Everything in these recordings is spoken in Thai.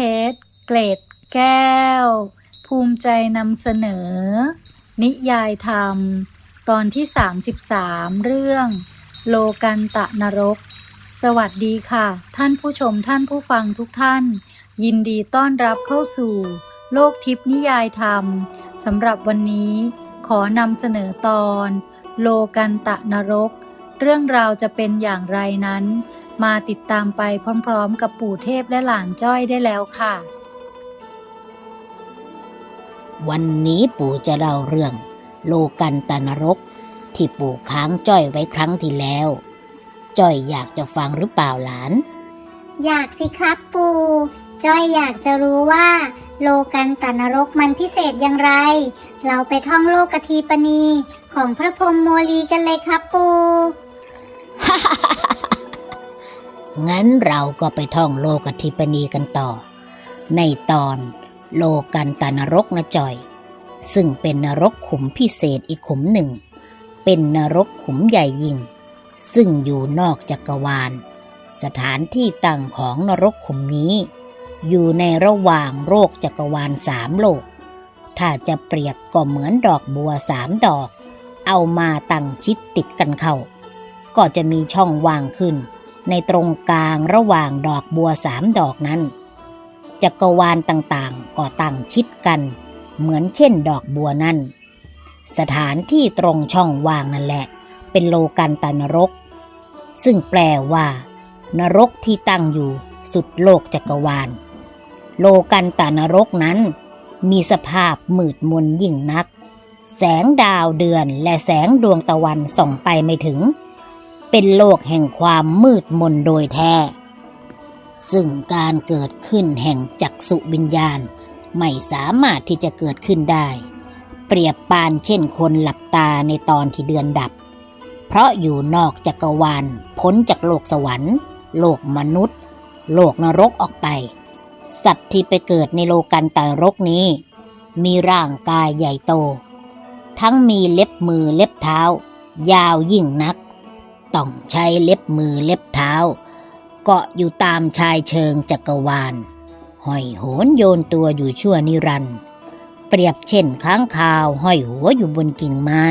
ชร เกรดแก้ว ภูมิใจนำเสนอ นิยายธรรม ตอนที่ 33 เรื่อง โลกันตะนรก สวัสดีค่ะ ท่านผู้ชมท่านผู้ฟังทุกท่าน ยินดีต้อนรับเข้าสู่ โลกทิพนิยายธรรมสำหรับวันนี้ขอนำเสนอตอน โลกันตะนรก เรื่องราวจะเป็นอย่างไรนั้น มาติดตามไปพร้อมๆ กับปู่เทพและหลานจ้อยได้แล้วค่ะ วันนี้ปู่จะเล่าเรื่อง โลกันตนรก ที่ปู่ค้างจ้อยไว้ครั้งที่แล้ว จ้อยอยากจะฟังหรือเปล่าหลาน อยากสิครับปู่จ้อยอยากจะรู้ว่า โลกันตนรกมันพิเศษอย่างไร เราไปท่องโลกทีปณีของพระพรหมโมลีกันเลยครับปู่ งั้นเราก็ไปท่องโลกทิปนีกันต่อ ในตอนโลกันตานรกนะจอย ซึ่งเป็นนรกขุมพิเศษอีกขุมหนึ่ง เป็นนรกขุมใหญ่ยิ่ง ซึ่งอยู่นอกจักรวาล สถานที่ตั้งของนรกขุมนี้ อยู่ในระหว่างโลกจักรวาลสามโลก ถ้าจะเปรียบก็เหมือนดอกบัวสามดอก เอามาตั้งชิดติดกันเข้า ก็จะมีช่องว่างขึ้น ในตรงกลางระหว่างดอกบัวสามดอกนั้น จักรวาลต่างๆ ก็ตั้งชิดกัน เหมือนเช่นดอกบัวนั่น สถานที่ตรงช่องว่างนั่นแหละ เป็นโลกันตานรก ซึ่งแปลว่า นรกที่ตั้งอยู่สุดโลกจักรวาล โลกันตานรกนั้น มีสภาพมืดมนยิ่งนัก แสงดาวเดือนและแสงดวงตะวันส่องไปไม่ถึง เป็นโลกแห่งความมืดมนโดยแท้ ซึ่งการเกิดขึ้นแห่งจักษุวิญญาณ ไม่สามารถที่จะเกิดขึ้นได้ เปรียบปานเช่นคนหลับตาในตอนที่เดือนดับ เพราะอยู่นอกจักรวาลพ้นจากโลกสวรรค์ โลกมนุษย์ โลกนรกออกไป สัตว์ที่ไปเกิดในโลกันตรกนี้ มีร่างกายใหญ่โต ทั้งมีเล็บมือเล็บเท้า ยาวยิ่งนัก ต้องใช้เล็บมือเล็บเท้า เกาะอยู่ตามชายเชิงจักรวาล ห้อยโหนโยนตัวอยู่ชั่วนิรันดร์เปรียบเช่นค้างคาวห้อยหัวอยู่บนกิ่งไม้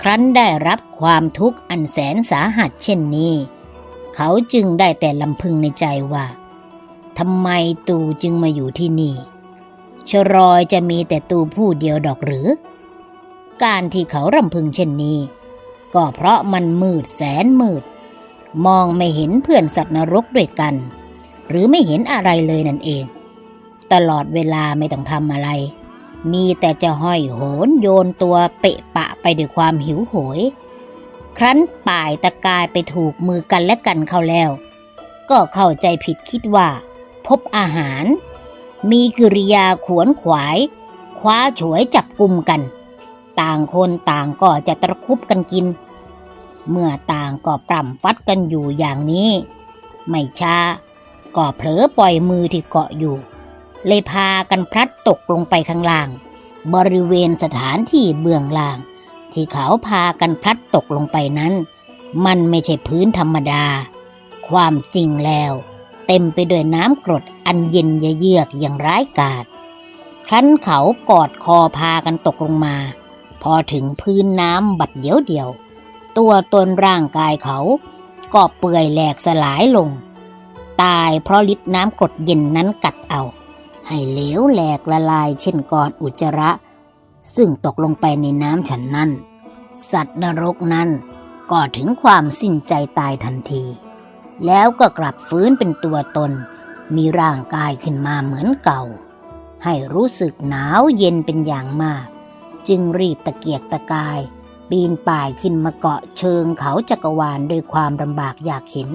ครั้นได้รับความทุกข์อันแสนสาหัสเช่นนี้ เขาจึงได้แต่ลำพึงในใจว่าทำไมตูจึงมาอยู่ที่นี่ ชรอยจะมีแต่ตูผู้เดียวดอกหรือ การที่เขารำพึงเช่นนี้ ก็เพราะมันมืดแสนมืด มองไม่เห็นเพื่อนสัตว์นรกด้วยกัน หรือไม่เห็นอะไรเลยนั่นเอง ตลอดเวลาไม่ต้องทำอะไร มีแต่จะห้อยโหนโยนตัวเปะปะไปด้วยความหิวโหย ครั้นป่ายตะกายไปถูกมือกันและกันเข้าแล้ว ก็เข้าใจผิดคิดว่า พบอาหาร มีกิริยาขวนขวาย คว้าฉวยจับกลุ่มกัน ต่างคนต่างก็จะตะคุบกันกิน เมื่อต่างก็ปร่ำฟัดกันอยู่อย่างนี้ ไม่ช้าก็เผลอปล่อยมือที่เกาะอยู่ เลยพากันพลัดตกลงไปข้างล่าง บริเวณสถานที่เบื้องล่าง ที่เขาพากันพลัดตกลงไปนั้น มันไม่ใช่พื้นธรรมดา ความจริงแล้ว เต็มไปด้วยน้ำกรดอันเย็นเยือกอย่างร้ายกาจครั้นเขากอดคอพากันตกลงมา พอถึงพื้นน้ำบัดเดียวเดียว ตัวตนร่างกายเขาก็เปื่อยแหลกสลายลง ตายเพราะฤทธิ์น้ำกรดเย็นนั้นกัดเอา ให้เหลวแหลกละลายเช่นก้อนอุจจาระ ซึ่งตกลงไปในน้ำฉันนั้น สัตว์นรกนั้นก็ถึงความสิ้นใจตายทันที แล้วก็กลับฟื้นเป็นตัวตน มีร่างกายขึ้นมาเหมือนเก่า ให้รู้สึกหนาวเย็นเป็นอย่างมาก จึงรีบตะเกียกตะกาย ปีนป่ายขึ้นมาเกาะเชิงเขาจักรวาลด้วยความลำบากอยากเห็น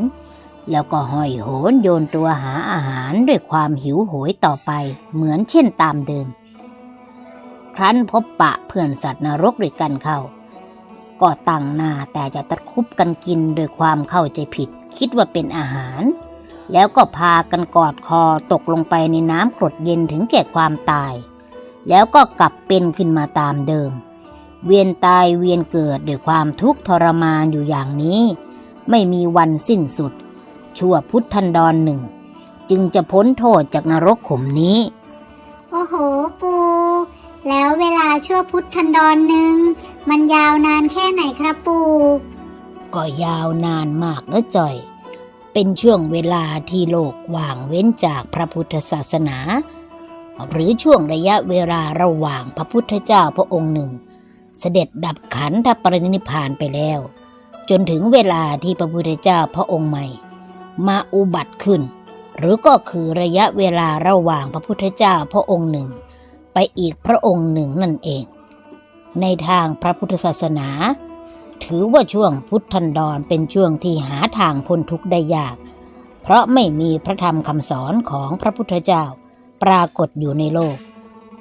แล้วก็ห้อยโหนโยนตัวหาอาหารด้วยความหิวโหยต่อไปเหมือนเช่นตามเดิม ครั้นพบปะเพื่อนสัตว์นรกด้วยกันเข้า ก็ตั้งหน้าแต่จะตะคุบกันกินโดยความเข้าใจผิด คิดว่าเป็นอาหาร แล้วก็พากันกอดคอตกลงไปในน้ำกรดเย็นถึงแก่ความตาย แล้วก็กลับเป็นขึ้นมาตามเดิม เวียนตายเวียนเกิดด้วยความทุกข์ทรมานอยู่อย่างนี้ ไม่มีวันสิ้นสุด ชั่วพุทธันดรหนึ่ง จึจึงจะพ้นโทษจากนรกขุมนี้ โอ้โหปู แล้วเวลาชั่วพุทธันดรหนึ่งมันยาวนานแค่ไหนครับปู ก็ยาวนานมากนะจอย เป็นช่วงเวลาที่โลกว่างเว้นจากพระพุทธศาสนา หรือช่วงระยะเวลาระหว่างพระพุทธเจ้าพระองค์หนึ่ง เสด็จดับขันธปรินิพานไปแล้ว จนถึงเวลาที่พระพุทธเจ้าพระองค์ใหม่ มาอุบัติขึ้น หรือก็คือระยะเวลาระหว่างพระพุทธเจ้าพระองค์หนึ่ง ไปอีกพระองค์หนึ่งนั่นเอง ในทางพระพุทธศาสนา ถือว่าช่วงพุทธันดรเป็นช่วงที่หาทางพ้นทุกข์ได้ยาก เพราะไม่มีพระธรรมคำสอนของพระพุทธเจ้า ปรากฏอยู่ในโลก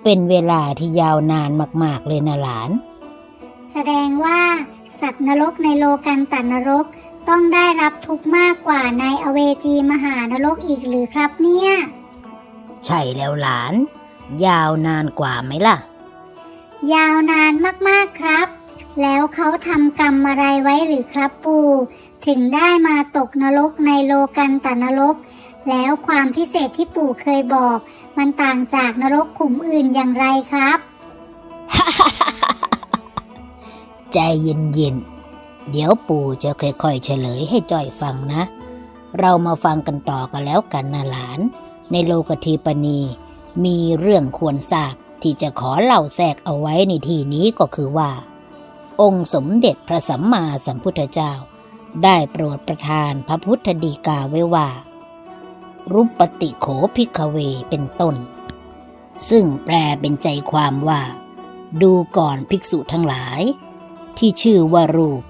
เป็นเวลาที่ยาวนานมาก ๆ เลยนะหลาน แสดงว่าสัตว์นรกในโลกันตนรกต้องได้รับทุกข์มากกว่าในอเวจีมหานรกอีกหรือครับเนี่ย ใช่แล้วหลาน ยาวนานกว่าไหมล่ะ ยาวนานมากๆครับ แล้วเขาทำกรรมอะไรไว้หรือครับปู่ ถึงได้มาตกนรกในโลกันตนรก แล้วความพิเศษที่ปู่เคยบอก มันต่างจากนรกขุมอื่นอย่างไรครับ ใจเย็นๆ เดี๋ยวปู่จะค่อยๆเฉลยให้จ้อยฟังนะ เรามาฟังกันต่อกันแล้วกันนะหลาน ในโลกทีปณี มีเรื่องควรทราบที่จะขอเล่าแทรกเอาไว้ในที่นี้ก็คือว่า องค์สมเด็จพระสัมมาสัมพุทธเจ้า ได้โปรดประทานพระพุทธดีกาไว้ว่า รุปปติโขพิกเวเป็นต้น ซึ่งแปลเป็นใจความว่า ดูก่อนภิกษุทั้งหลาย ที่ชื่อว่ารูป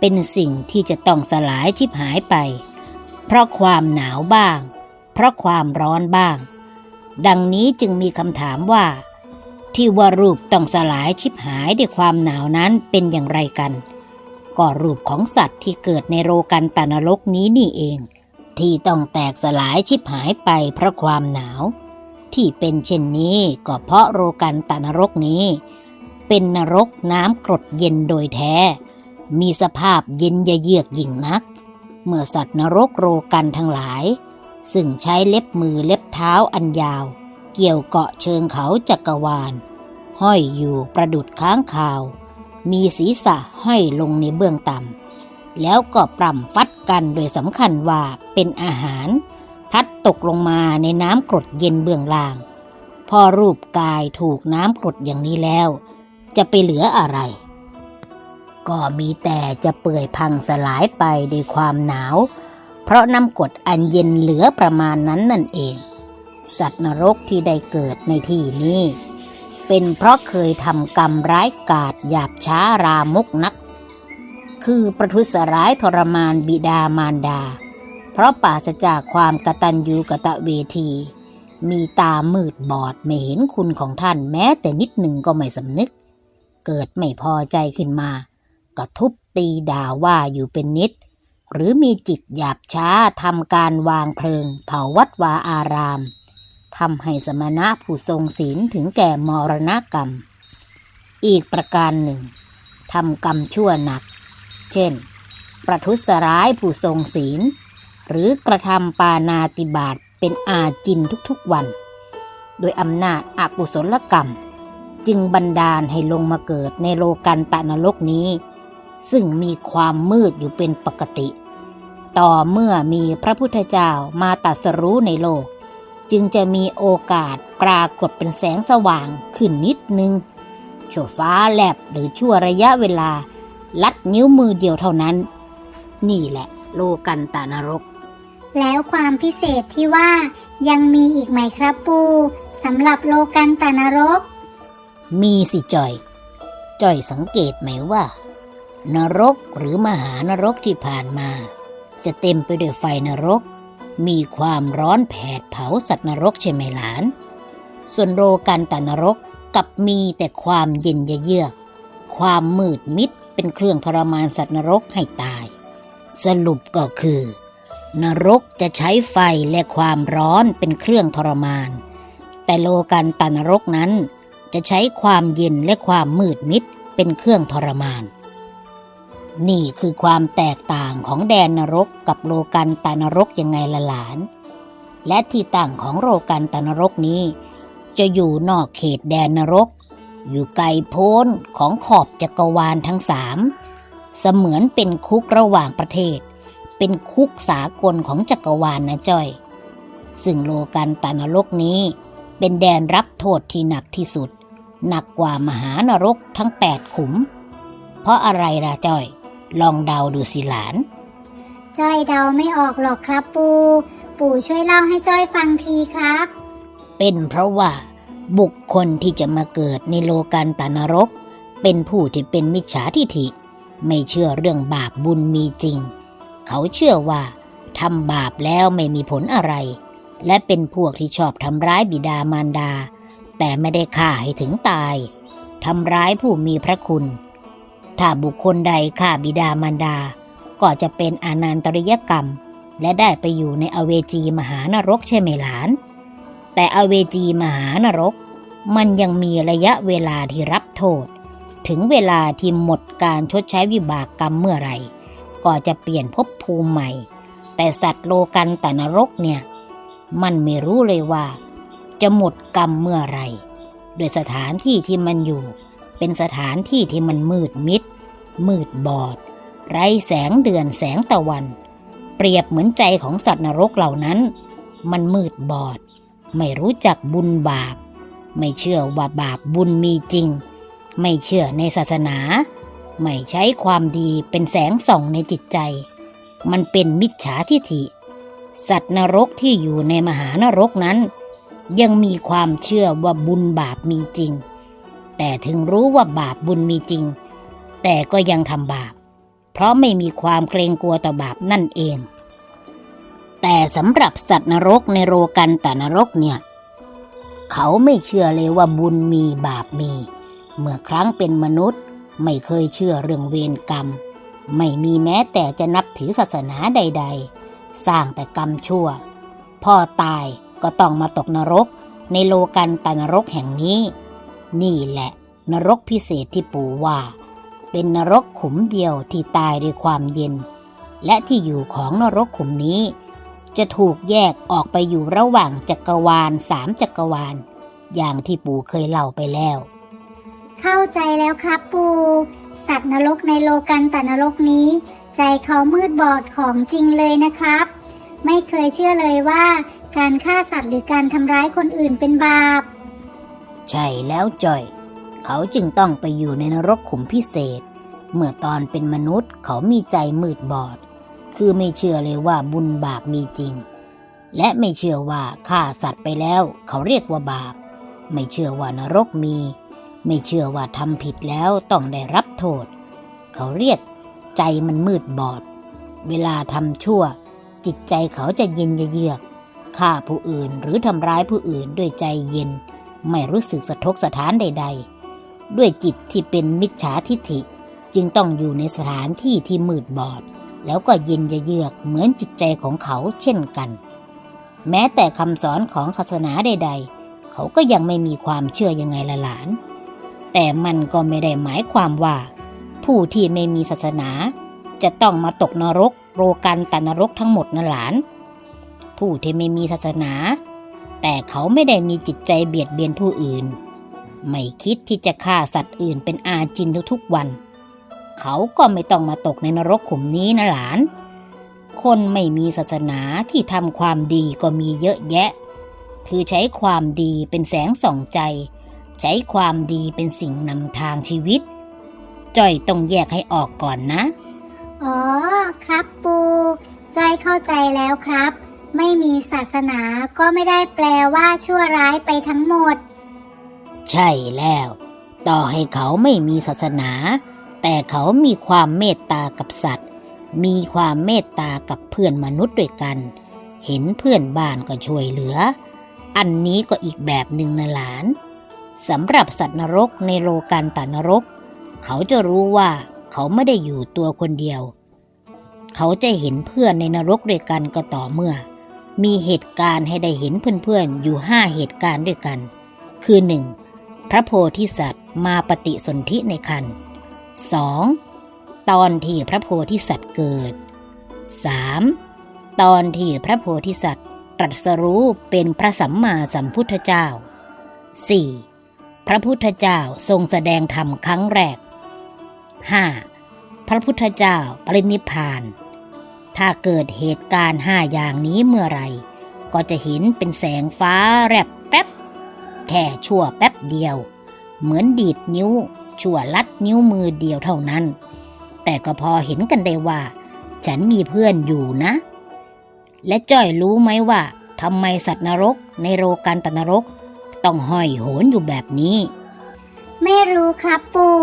เป็นสิ่งที่จะต้องสลายชิบหายไป เพราะความหนาวบ้าง เพราะความร้อนบ้าง ดังนี้จึงมีคำถามว่า ที่ว่ารูปต้องสลายชิบหายด้วยความหนาวนั้นเป็นอย่างไรกัน ก็รูปของสัตว์ที่เกิดในโรกันตานรกนี้นี่เอง ที่ต้องแตกสลายชิบหายไปเพราะความหนาว ที่เป็นเช่นนี้ก็เพราะโรกันตานรกนี้ เป็นนรกน้ำกรดเย็นโดยแท้ มีสภาพเย็นเยือกยิ่งนัก เมื่อสัตว์นรกโรกันทั้งหลาย ซึ่งใช้เล็บมือเล็บเท้าอันยาว เกี่ยวเกาะเชิงเขาจักรวาล ห้อยอยู่ประดุดค้างคาว มีศีรษะห้อยลงในเบื้องต่ำ แล้วก็ปร่ำฟัดกันโดยสำคัญว่าเป็นอาหาร พลัดตกลงมาในน้ำกรดเย็นเบื้องล่างพอรูปกายถูกน้ำกรดอย่างนี้แล้ว จะไปเหลืออะไร ก็มีแต่จะเปื่อยพังสลายไปด้วยความหนาว เพราะน้ำกรดอันเย็นเหลือประมาณนั้นนั่นเอง สัตว์นรกที่ได้เกิดในที่นี้ เป็นเพราะเคยทำกรรมร้ายกาจหยาบช้ารามกนัก คือประทุษร้ายทรมานบิดามารดา เพราะปราศจากความกตัญญูกะตะเวที มีตามืดบอดไม่เห็นคุณของท่านแม้แต่นิดหนึ่งก็ไม่สำนึก เกิดไม่พอใจขึ้นมา ก็ทุบตีด่าว่าอยู่เป็นนิด หรือมีจิตหยาบช้าทำการวางเพลิง เผาวัดวาอารามทำให้สมณะผู้ทรงศีลถึงแก่มรณกรรม อีกประการหนึ่งทำกรรมชั่วหนัก เช่น ประทุษร้ายผู้ทรงศีล หรือกระทำปานาติบาตเป็นอาจินทุกๆวัน โดยอำนาจอกุศลกรรม จึงบันดาลให้ลงมาเกิดในโลกันตะนรกนี้ ซึ่งมีความมืดอยู่เป็นปกติ ต่อเมื่อมีพระพุทธเจ้ามาตรัสรู้ในโลก จึงจะมีโอกาสปรากฏเป็นแสงสว่างขึ้นนิดนึงชั่วฟ้าแลบหรือชั่วระยะเวลา ลัดนิ้วมือเดียวเท่านั้น นี่แหละโลกันตานรก แล้วความพิเศษที่ว่ายังมีอีกไหมครับปูสำหรับโลกันตนรก มีสิจอย จอยสังเกตไหมว่า นรกหรือมหานรกที่ผ่านมา จะเต็มไปด้วยไฟนรก มีความร้อนแผดเผาสัตว์นรกใช่ไหมหลาน ส่วนโรกันตนรกกลับมีแต่ความเย็นเยือก ความมืดมิด เป็นเครื่องทรมานสัตว์นรกให้ตาย สรุปก็คือ นรกจะใช้ไฟและความร้อนเป็นเครื่องทรมาน แต่โลกันตนรกนั้น จะใช้ความเย็นและความมืดมิดเป็นเครื่องทรมาน นี่คือความแตกต่างของแดนนรกกับโลกันตานรกยังไงละหลาน และที่ตั้งของโลกันตนรกนี้ จะอยู่นอกเขตแดนนรก อยู่ไกลโพ้นของขอบจักรวาลทั้งสามเสมือนเป็นคุกระหว่างประเทศ เป็นคุกสากลของจักรวาลนะจ้อย ซึ่งโลกันตนรกนี้ เป็นแดนรับโทษที่หนักที่สุด หนักกว่ามหานรกทั้งแปดขุม เพราะอะไรล่ะจ้อย ลองเดาดูสิหลาน จ้อยเดาไม่ออกหรอกครับปูปู่ช่วยเล่าให้จ้อยฟังทีครับ เป็นเพราะว่า บุคคลที่จะมาเกิดในโลกันตานรก เป็นผู้ที่เป็นมิจฉาทิฐิ ไม่เชื่อเรื่องบาปบุญมีจริง เขาเชื่อว่าทำบาปแล้วไม่มีผลอะไร และเป็นพวกที่ชอบทำร้ายบิดามารดา แต่ไม่ได้ฆ่าให้ถึงตายทำร้ายผู้มีพระคุณ ถ้าบุคคลใดฆ่าบิดามารดา ก็จะเป็นอนันตริยกรรม และได้ไปอยู่ในอเวจีมหานรกใช่ไหมหลาน แต่อเวจีมหานรก มันยังมีระยะเวลาที่รับโทษ ถึงเวลาที่หมดการชดใช้วิบากกรรมเมื่อไรก็จะเปลี่ยนภพภูมิใหม่ แต่สัตว์โลกันแต่นรกเนี่ย มันไม่รู้เลยว่า จะหมดกรรมเมื่อไรโดยสถานที่ที่มันอยู่ เป็นสถานที่ที่มันมืดมิด มืดบอด ไร้แสงเดือนแสงตะวัน เปรียบเหมือนใจของสัตว์นรกเหล่านั้น มันมืดบอด ไม่รู้จักบุญบาป ไม่เชื่อว่าบาปบุญมีจริง ไม่เชื่อในศาสนา ไม่ใช้ความดีเป็นแสงส่องในจิตใจ มันเป็นมิจฉาทิฐิ สัตว์นรกที่อยู่ในมหานรกนั้น ยังมีความเชื่อว่าบุญบาปมีจริง แต่ถึงรู้ว่าบาปบุญมีจริง แต่ก็ยังทำบาป เพราะไม่มีความเกรงกลัวต่อบาปนั่นเอง แต่สำหรับสัตว์นรกในโรกันตนรกเนี่ย เขาไม่เชื่อเลยว่าบุญมีบาปมี เมื่อครั้งเป็นมนุษย์ไม่เคยเชื่อเรื่องเวรกรรม ไม่มีแม้แต่จะนับถือศาสนาใด ๆ สร้างแต่กรรมชั่ว พ่อตายก็ต้องมาตกนรก ในโลกันตนรกแห่งนี้ นี่แหละนรกพิเศษที่ปู่ว่า เป็นนรกขุมเดียวที่ตายด้วยความเย็น และที่อยู่ของนรกขุมนี้ จะถูกแยกออกไปอยู่ระหว่างจักรวาลสามจักรวาล อย่างที่ปู่เคยเล่าไปแล้ว เข้าใจแล้วครับปูสัตว์นรกในโลกันตนรกนี้ ใจเขามืดบอดของจริงเลยนะครับ ไม่เคยเชื่อเลยว่า การฆ่าสัตว์หรือการทำร้ายคนอื่นเป็นบาป ใช่แล้วจ่อย เขาจึงต้องไปอยู่ในนรกขุมพิเศษ เมื่อตอนเป็นมนุษย์เขามีใจมืดบอด คือไม่เชื่อเลยว่าบุญบาปมีจริง และไม่เชื่อว่าฆ่าสัตว์ไปแล้ว เขาเรียกว่าบาป ไม่เชื่อว่านรกมี ไม่เชื่อว่าทำผิดแล้วต้องได้รับโทษ เขาเรียกใจมันมืดบอด เวลาทำชั่ว จิตใจเขาจะเย็นเยือกฆ่าผู้อื่นหรือทำร้ายผู้อื่นด้วยใจเย็น ไม่รู้สึกสะทกสะท้านใด ๆ ด้วยจิตที่เป็นมิจฉาทิฐิจึงต้องอยู่ในสถานที่ที่มืดบอด แล้วก็เย็นเยือกเหมือนจิตใจของเขาเช่นกัน แม้แต่คำสอนของศาสนาใด ๆ เขาก็ยังไม่มีความเชื่อยังไงละหลาน แต่มันก็ไม่ได้หมายความว่า ผู้ที่ไม่มีศาสนา จะต้องมาตกนรก โรกันตนรกทั้งหมดนะหลาน ผู้ที่ไม่มีศาสนา แต่เขาไม่ได้มีจิตใจเบียดเบียนผู้อื่น ไม่คิดที่จะฆ่าสัตว์อื่นเป็นอาจินทุกๆวัน เขาก็ไม่ต้องมาตกในนรกขุมนี้นะหลาน คนไม่มีศาสนาที่ทำความดีก็มีเยอะแยะ คือใช้ความดีเป็นแสงส่องใจ ใช้ความดีเป็นสิ่งนำทางชีวิตจ้อยต้องแยกให้ออกก่อนนะ อ๋อ ครับปูจอยเข้าใจแล้วครับ ไม่มีศาสนาก็ไม่ได้แปลว่าชั่วร้ายไปทั้งหมด ใช่แล้ว ต่อให้เขาไม่มีศาสนา แต่เขามีความเมตตากับสัตว์ มีความเมตตากับเพื่อนมนุษย์ด้วยกัน เห็นเพื่อนบ้านก็ช่วยเหลือ อันนี้ก็อีกแบบหนึ่งนะหลานสำหรับสัตว์นรกในโลกันตานรก เขาจะรู้ว่าเขาไม่ได้อยู่ตัวคนเดียว เขาจะเห็นเพื่อนในนรกด้วยกันก็ต่อเมื่อ มีเหตุการณ์ให้ได้เห็นเพื่อนๆอยู่ห้าเหตุการณ์ด้วยกัน คือ 1. พระโพธิสัตว์มาปฏิสนธิในคัน 2. ตอนที่พระโพธิสัตว์เกิด 3. ตอนที่พระโพธิสัตว์ตรัสรู้เป็นพระสัมมาสัมพุทธเจ้า 4. พระพุทธเจ้าทรงแสดงธรรมครั้งแรก 5. พระพุทธเจ้าปรินิพาน ถ้าเกิดเหตุการณ์ห้าอย่างนี้เมื่อไรก็จะเห็นเป็นแสงฟ้าแรบแป๊บ แค่ชั่วแป๊บเดียว เหมือนดีดนิ้ว ชั่วลัดนิ้วมือเดียวเท่านั้น แต่ก็พอเห็นกันได้ว่า ฉันมีเพื่อนอยู่นะ และจ้อยรู้ไหมว่าทำไมสัตว์นรกในโรกันตนรก ต้องห้อยโหนอยู่แบบนี้ ไม่รู้ครับปู่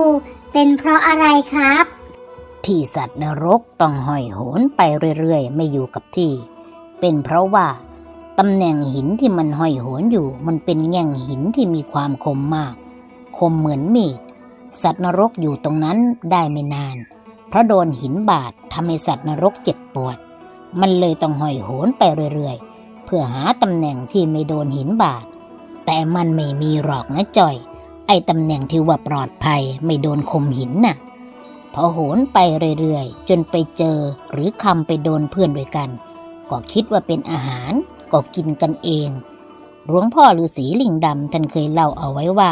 เป็นเพราะอะไรครับ ที่สัตว์นรกต้องห้อยโหนไปเรื่อยๆ ไม่อยู่กับที่ เป็นเพราะว่าตำแหน่งหินที่มันห้อยโหนอยู่ มันเป็นแง่งหินที่มีความคมมาก คมเหมือนมีด สัตว์นรกอยู่ตรงนั้นได้ไม่นาน เพราะโดนหินบาดทำให้สัตว์นรกเจ็บปวด มันเลยต้องห้อยโหนไปเรื่อยๆ เพื่อหาตำแหน่งที่ไม่โดนหินบาด แต่มันไม่มีหรอกนะจอย ไอ้ตำแหน่งที่ว่าปลอดภัยไม่โดนคมหินน่ะพอโหนไปเรื่อยๆ จนไปเจอหรือคำไปโดนเพื่อนด้วยกัน ก็คิดว่าเป็นอาหารก็กินกันเอง หลวงพ่อฤาษีลิงดำท่านเคยเล่าเอาไว้ว่า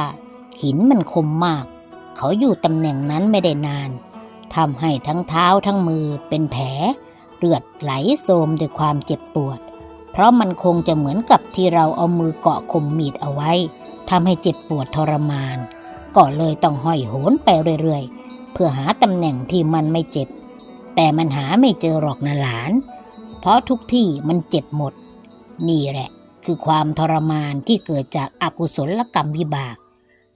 หินมันคมมาก เขาอยู่ตำแหน่งนั้นไม่ได้นานทำให้ทั้งเท้าทั้งมือเป็นแผลเลือดไหลโสมด้วยความเจ็บปวด เพราะมันคงจะเหมือนกับที่เราเอามือเกาะคมมีดเอาไว้ทำให้เจ็บปวดทรมาน ก็เลยต้องห้อยโหนไปเรื่อยๆ เพื่อหาตำแหน่งที่มันไม่เจ็บ แต่มันหาไม่เจอหรอกนะหลาน เพราะทุกที่มันเจ็บหมด นี่แหละ คือความทรมานที่เกิดจากอากุศลกรรมวิบาก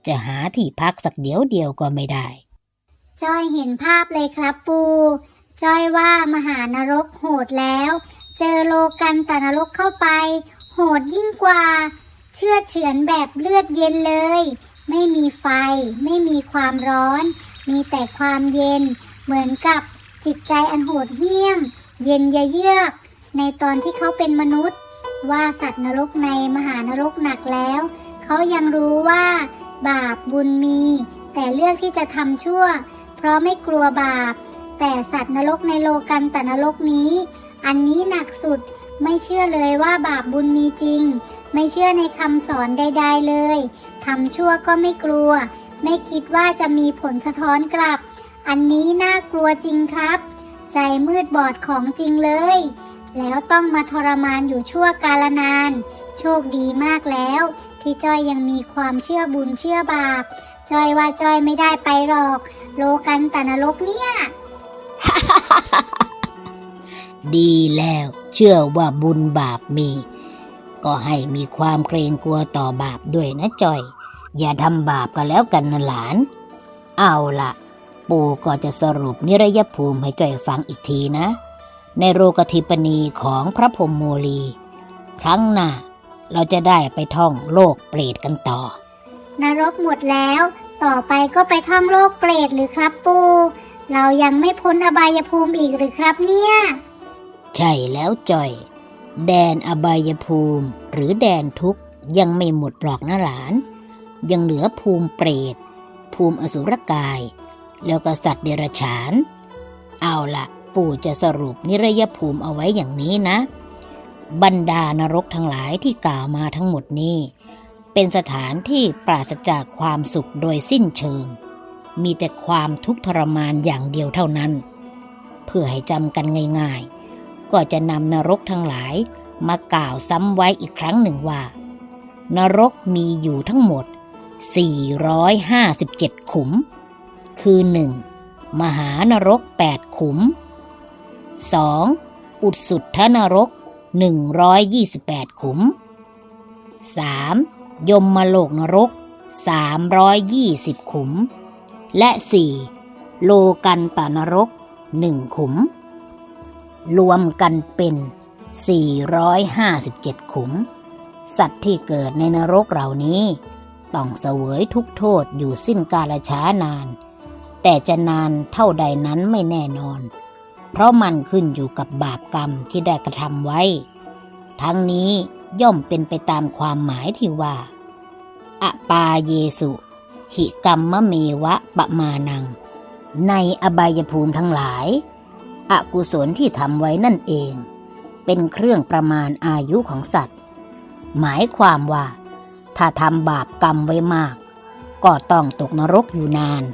จะหาที่พักสักเดียวเดียวก็ไม่ได้จ้อยเห็นภาพเลยครับปูจ้อยว่ามหานรกโหดแล้ว เจอโลกันตนรกเข้าไป โหดยิ่งกว่า เชื่อเฉือนแบบเลือดเย็นเลย ไม่มีไฟ ไม่มีความร้อน มีแต่ความเย็น เหมือนกับจิตใจอันโหดเหี้ยม เย็นยะเยือก ในตอนที่เขาเป็นมนุษย์ ว่าสัตว์นรกในมหานรกหนักแล้ว เขายังรู้ว่า บาปบุญมี แต่เลือกที่จะทำชั่ว เพราะไม่กลัวบาป แต่สัตว์นรกในโลกันตนรกนี้ อันนี้หนักสุดไม่เชื่อเลยว่าบาปบุญมีจริง ไม่เชื่อในคำสอนใด ๆเลยทำชั่วก็ไม่กลัว ไม่คิดว่าจะมีผลสะท้อนกลับ อันนี้น่ากลัวจริงครับ ใจมืดบอดของจริงเลย แล้วต้องมาทรมานอยู่ชั่วกาลนาน โชคดีมากแล้ว ที่จ้อยยังมีความเชื่อบุญเชื่อบาป จ้อยว่าจ้อยไม่ได้ไปหรอก โลกันตนรกเนี่ย ดีแล้ว เชื่อว่าบุญบาปมี ก็ให้มีความเกรงกลัวต่อบาปด้วยนะจ้อย อย่าทำบาปกันแล้วกันนะหลาน เอาละปู่ก็จะสรุปนิรยภูมิให้จ้อยฟังอีกทีนะ ในโรกธิปนีของพระพรหมโมลี ครั้งหน้า เราจะได้ไปท่องโลกเปรตกันต่อ นรกหมดแล้ว ต่อไปก็ไปท่องโลกเปรตหรือครับปู เรายังไม่พ้นอบายภูมิอีกหรือครับเนี่ย ใช่แล้วจอย แดนอบายภูมิหรือแดนทุกข์ยังไม่หมดหรอกนะหลาน ยังเหลือภูมิเปรต ภูมิอสุรกาย แล้วก็สัตว์เดรัจฉาน เอาละปู่จะสรุปนิรยภูมิเอาไว้อย่างนี้นะ บรรดานรกทั้งหลายที่กล่าวมาทั้งหมดนี้ เป็นสถานที่ปราศจากความสุขโดยสิ้นเชิง มีแต่ความทุกข์ทรมานอย่างเดียวเท่านั้น เพื่อให้จำกันง่ายๆ ก็จะนำนรกทั้งหลายมากล่าวซ้ำไว้อีกครั้งหนึ่งว่า นรกมีอยู่ทั้งหมด 457 ขุม คือ 1. มหานรก 8 ขุม 2. อุดสุทธนรก 128 ขุม 3. ยมมโลกนรก 320 ขุม และ 4. โลกันตนรก 1 ขุม รวมกันเป็น 457 ขุม สัตว์ที่เกิดในนรกเหล่านี้ ต้องเสวยทุกโทษอยู่สิ้นกาลช้านาน แต่จะนานเท่าใดนั้นไม่แน่นอน เพราะมันขึ้นอยู่กับบาปกรรมที่ได้กระทำไว้ ทั้งนี้ย่อมเป็นไปตามความหมายที่ว่าอปาเยสุ หิกรรมมะเมวะปะมานัง ในอบายภูมิทั้งหลาย อกุศลที่ทำไว้นั่นเอง เป็นเครื่องประมาณอายุของสัตว์ หมายความว่า ถ้าทำบาปกรรมไว้มาก ก็ต้องตกนรกอยู่นาน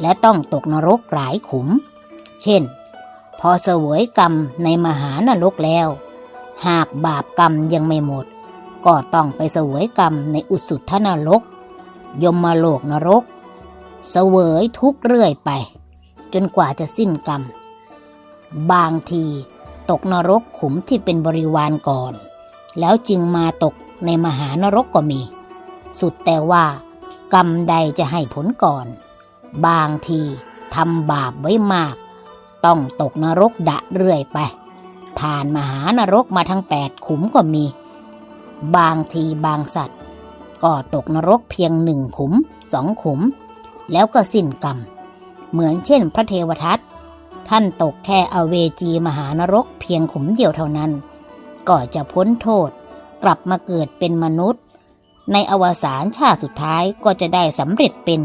และต้องตกนรกหลายขุม เช่น พอเสวยกรรมในมหานรกแล้ว หากบาปกรรมยังไม่หมด ก็ต้องไปเสวยกรรมในอุสุทธนรก ยมมาโลกนรก เสวยทุกเรื่อยไป จนกว่าจะสิ้นกรรม บางทีตกนรกขุมที่เป็นบริวารก่อน แล้วจึงมาตกในมหานรกก็มี สุดแต่ว่ากรรมใดจะให้ผลก่อน บางทีทำบาปไว้มาก ต้องตกนรกดะเรื่อยไป ผ่านมหานรกมาทั้งแปดขุมก็มี บางทีบางสัตว์ ก็ตกนรกเพียงหนึ่งขุมสองขุม แล้วก็สิ้นกรรม เหมือนเช่นพระเทวทัตท่านตกแค่อเวจีมหานรกเพียงขุมเดียวเท่านั้น ก็จะพ้นโทษกลับมาเกิดเป็นมนุษย์ ในอวสานชาติสุดท้ายก็จะได้สำเร็จเป็น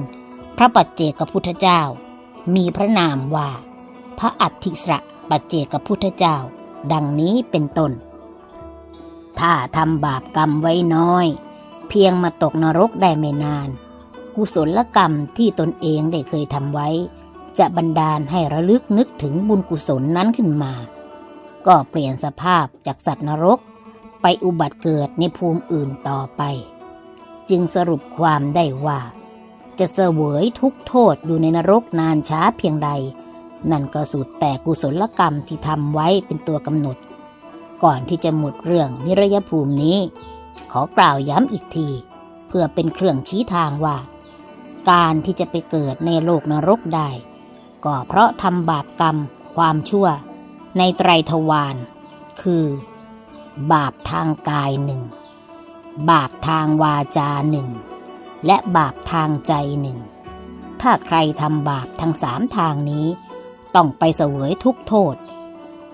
พระปัจเจกพุทธเจ้า มีพระนามว่า พระอัฏฐิสระปัจเจกพุทธเจ้า ดังนี้เป็นต้น ถ้าทำบาปกรรมไว้น้อย เพียงมาตกนรกได้ไม่นาน กุศลกรรมที่ตนเองได้เคยทำไว้ จะบันดาลให้ระลึกนึกถึงบุญกุศลนั้นขึ้นมา ก็เปลี่ยนสภาพจากสัตว์นรก ไปอุบัติเกิดในภูมิอื่นต่อไป จึงสรุปความได้ว่า จะเสวยทุกโทษอยู่ในนรกนานช้าเพียงใด นั่นก็สุดแต่กุศลกรรมที่ทำไว้เป็นตัวกำหนด ก่อนที่จะหมดเรื่องนิรยภูมินี้ ขอกล่าวย้ำอีกที เพื่อเป็นเครื่องชี้ทางว่า การที่จะไปเกิดในโลกนรกได้ ก็เพราะทำบาปกรรมความชั่ว ในไตรทวารคือ บาปทางกายหนึ่ง บาปทางวาจาหนึ่ง และบาปทางใจหนึ่ง ถ้าใครทำบาปทั้งสามทางนี้ ต้องไปเสวยทุกโทษ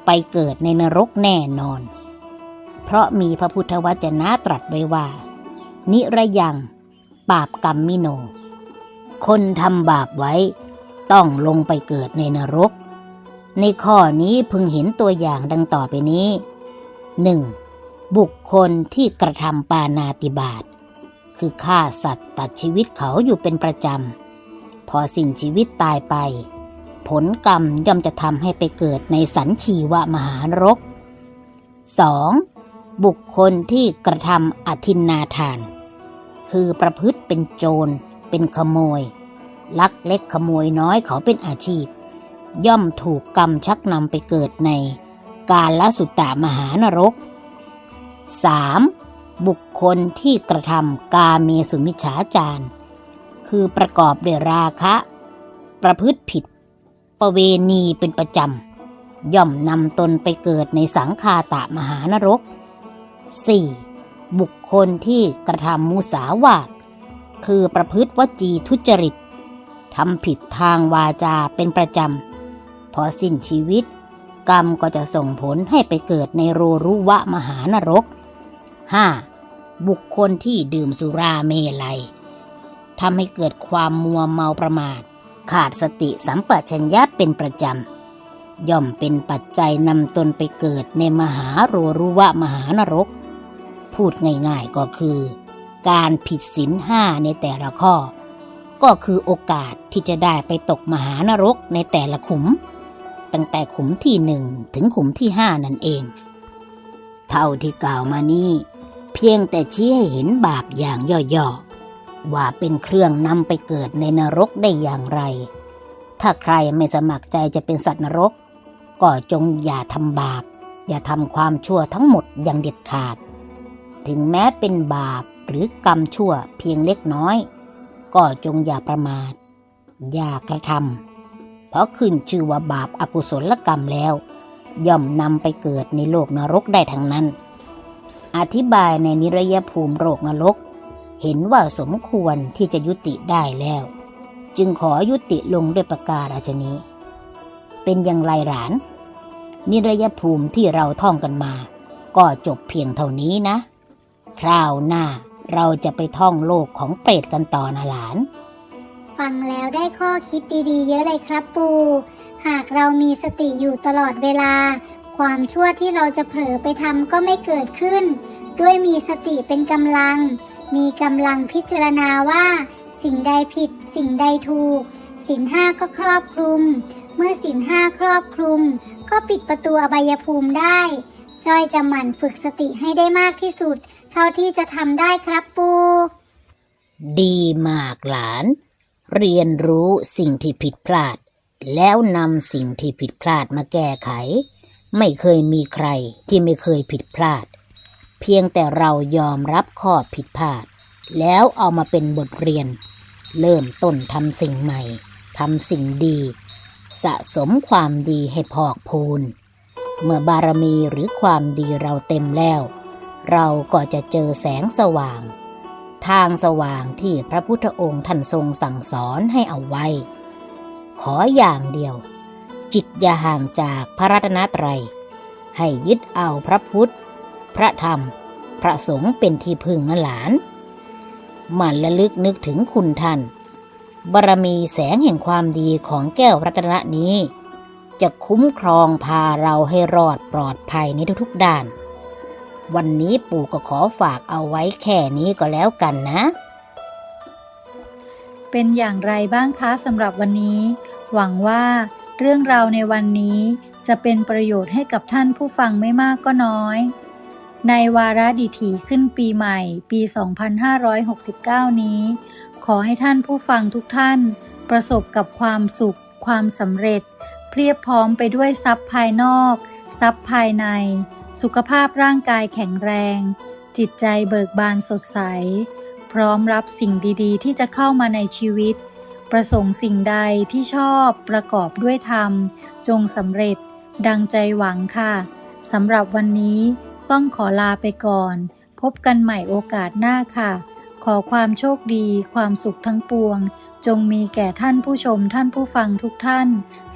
ไปเกิดในนรกแน่นอน เพราะมีพระพุทธวจนะตรัสไว้ว่า นิระยังบาปกรรมมิโน คนทำบาปไว้ต้องลงไปเกิดในนรก ในข้อนี้พึงเห็นตัวอย่างดังต่อไปนี้ 1. บุคคลที่กระทำปานาติบาตคือฆ่าสัตว์ตัดชีวิตเขาอยู่เป็นประจำ พอสิ้นชีวิตตายไป ผลกรรมย่อมจะทำให้ไปเกิดในสันชีวมหานรก 2. บุคคลที่กระทำอธินนาทาน คือประพฤติเป็นโจร เป็นขโมย ลักเล็กขโมยน้อยเขาเป็นอาชีพ ย่อมถูกกรรมชักนำไปเกิดในกาลสุตตมหานรก 3. บุคคลที่กระทำกาเมสุมิฉาจาร คือประกอบด้วยราคะ ประพฤติผิด ประเวณีเป็นประจำ ย่อมนำตนไปเกิดในสังคาตะมหานรก 4. บุคคลที่กระทำมุสาวาทคือประพฤติวจีทุจริตทำผิดทางวาจาเป็นประจำ พอสิ้นชีวิต กรรมก็จะส่งผลให้ไปเกิดในโรรุวะมหานรก 5. บุคคลที่ดื่มสุราเมลัยทำให้เกิดความมัวเมาประมาท ขาดสติสัมปชัญญะ เป็นประจำ ย่อมเป็นปัจจัยนำตนไปเกิดในมหาโรรุวะมหานรก พูดง่ายๆก็คือ การผิดศีลห้าในแต่ละข้อ ก็คือโอกาสที่จะได้ไปตกมหานรกในแต่ละขุม ตั้งแต่ขุมที่หนึ่งถึงขุมที่ห้านั่นเอง เท่าที่กล่าวมานี้เพียงแต่ชี้ให้เห็นบาปอย่างย่อๆว่าเป็นเครื่องนำไปเกิดในนรกได้อย่างไร ถ้าใครไม่สมัครใจจะเป็นสัตว์นรก ก็จงอย่าทำบาป อย่าทำความชั่วทั้งหมดอย่างเด็ดขาด ถึงแม้เป็นบาปหรือกรรมชั่วเพียงเล็กน้อย ก็จงอย่าประมาท อย่ากระทำเพราะขึ้นชื่อว่าบาปอากุศลกรรมแล้ว ย่อมนำไปเกิดในโลกนรกได้ทั้งนั้น อธิบายในนิรยภูมิโลกนรก เห็นว่าสมควรที่จะยุติได้แล้ว จึงขอยุติลงด้วยประการฉนี้ เป็นอย่างไรหลาน นิรยภูมิที่เราท่องกันมา ก็จบเพียงเท่านี้นะ คราวหน้าเราจะไปท่องโลกของเปรตกันต่อนะหลาน ฟังแล้วได้ข้อคิดดีๆ เยอะเลยครับปู หากเรามีสติอยู่ตลอดเวลาคความชั่วที่เราจะเผลอไปทำก็ไม่เกิดขึ้น ด้วยมีสติเป็นกำลัง มีกำลังพิจารณาว่า สิ่งใดผิดสิ่งใดถูกสินห้าก็ครอบคลุม เมื่อสินห้าครอบคลุม ก็ปิดประตูอบายภูมิได้ จอยจะหมั่นฝึกสติให้ได้มากที่สุด เท่าที่จะทำได้ครับปู ดีมากหลาน เรียนรู้สิ่งที่ผิดพลาด แล้วนำสิ่งที่ผิดพลาดมาแก้ไข ไม่เคยมีใครที่ไม่เคยผิดพลาด เพียงแต่เรายอมรับข้อผิดพลาด แล้วเอามาเป็นบทเรียน เริ่มต้นทำสิ่งใหม่ทำสิ่งดี สะสมความดีให้พอกพูน เมื่อบารมีหรือความดีเราเต็มแล้ว เราก็จะเจอแสงสว่าง ทางสว่างที่พระพุทธองค์ท่านทรงสั่งสอนให้เอาไว้ ขออย่างเดียว จิตอย่าห่างจากพระรัตนตรัย ให้ยึดเอาพระพุทธ พระธรรม พระสงฆ์เป็นที่พึ่งนะหลาน หมั่นระลึกนึกถึงคุณท่าน บารมีแสงแห่งความดีของแก้วรัตนนี้ จะคุ้มครองพาเราให้รอดปลอดภัยในทุกๆด้าน วันนี้ปู่ก็ขอฝากเอาไว้แค่นี้ก็แล้วกันนะ เป็นอย่างไรบ้างคะสำหรับวันนี้ หวังว่าเรื่องราวในวันนี้จะเป็นประโยชน์ให้กับท่านผู้ฟังไม่มากก็น้อย ในวาระดิถีขึ้นปีใหม่ ปี 2569 นี้ ขอให้ท่านผู้ฟังทุกท่าน ประสบกับความสุข ความสำเร็จ เพียบพร้อมไปด้วยทรัพย์ภายนอก ทรัพย์ภายใน สุขภาพร่างกายแข็งแรง จิตใจเบิกบานสดใส พร้อมรับสิ่งดีๆ ที่จะเข้ามาในชีวิต ประสงค์สิ่งใดที่ชอบประกอบด้วยธรรม จงสำเร็จ ดังใจหวังค่ะสำหรับวันนี้ ต้องขอลาไปก่อน พบกันใหม่โอกาสหน้าค่ะ ขอความโชคดี ความสุขทั้งปวง จงมีแก่ท่านผู้ชมท่านผู้ฟังทุกท่าน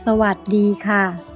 สวัสดีค่ะ